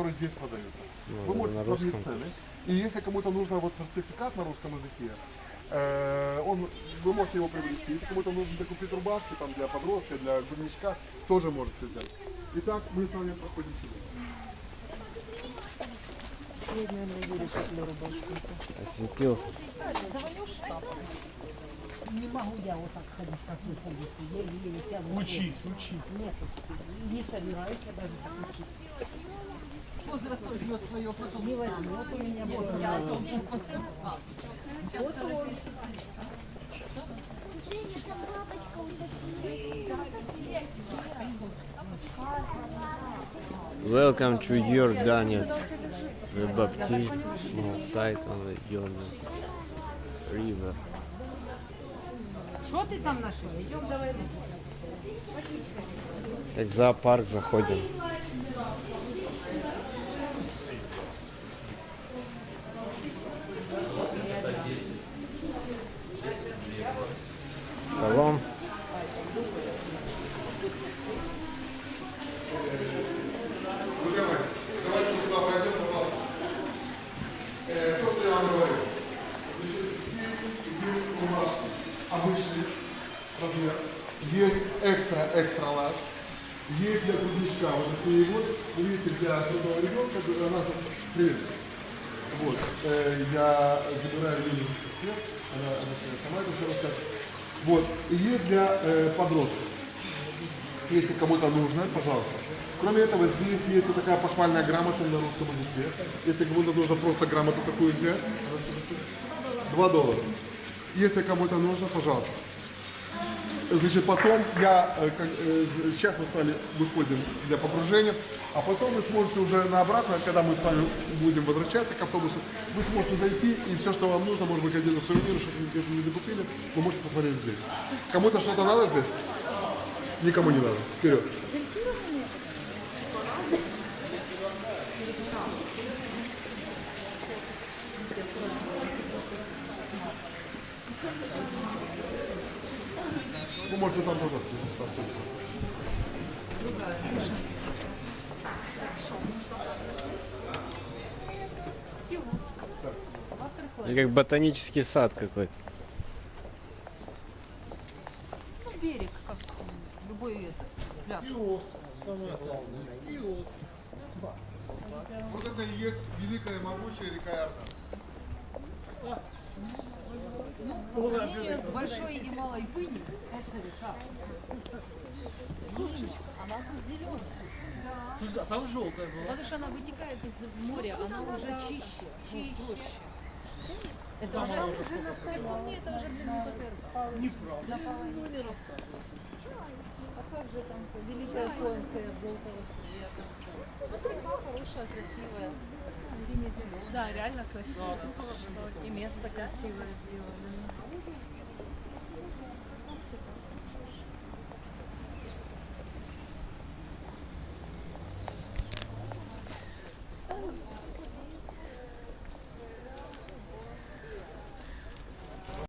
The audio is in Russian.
которые здесь продаются. Ну, Вы можете на сравнить русском. цены. И если кому-то нужен вот сертификат на русском языке, э, он, вы можете его приобрести. Если кому-то нужно для купить рубашки, там, для подростка, для грудничка, тоже можете взять. Итак, мы с вами проходим сюда. Осветился. Не могу я вот так ходить, как вы ходите. Я еле тягу. Учись, учись. Нет, не собирается даже так учить. Возраст возьмет свое потом. Не возьмет у меня возраст. Я о том, что потом сам. Сейчас торопиться. Женя, там бабочка. Welcome to your Donetsk, the Baptist small site on the Jordan River. Что ты там нашел? Идем давай. Как в зоопарк заходим. Шалом. Друзья мои, обычный размер. Есть экстра-экстра ларж. Есть для грудничка вот такие вот. Видите, для трудного ребенка у нас привет. Вот. Э, я забираю в цвет. Она, она сама это все расскажет. Вот. И есть для э, подростков. Если кому-то нужно, пожалуйста. Кроме этого, здесь есть вот такая похвальная грамота на русском языке. Если кому-то нужно просто грамоту такую взять, 2 доллара. Если кому-то нужно, пожалуйста. Значит, потом я, э, э, сейчас мы с вами выходим для погружения, а потом вы сможете уже на обратно, когда мы с вами будем возвращаться к автобусу, вы сможете зайти, и все, что вам нужно, может быть, какие-то сувениры, что-то где-то не докупили, вы можете посмотреть здесь. Кому-то что-то надо здесь? Никому не надо. Вперед. Ну, можете там тоже. И как ботанический сад какой-то. Ну, берег, как любой пляж. Самое главное. Иос. Вот это и есть великая могучая река Иордан. По сравнению с большой и малой пыли, это река. Видишь, она тут зеленая. Да, Там желтая была. Потому что она вытекает из моря, она уже чище, чище. проще. Это уже, по мне, это уже, блин, не ПТРК. Неправда. Ну, не рассказывай. А как же там великая конкая желтого цвета? Река хорошая, красивая. Да, реально красиво. И место красивое сделано.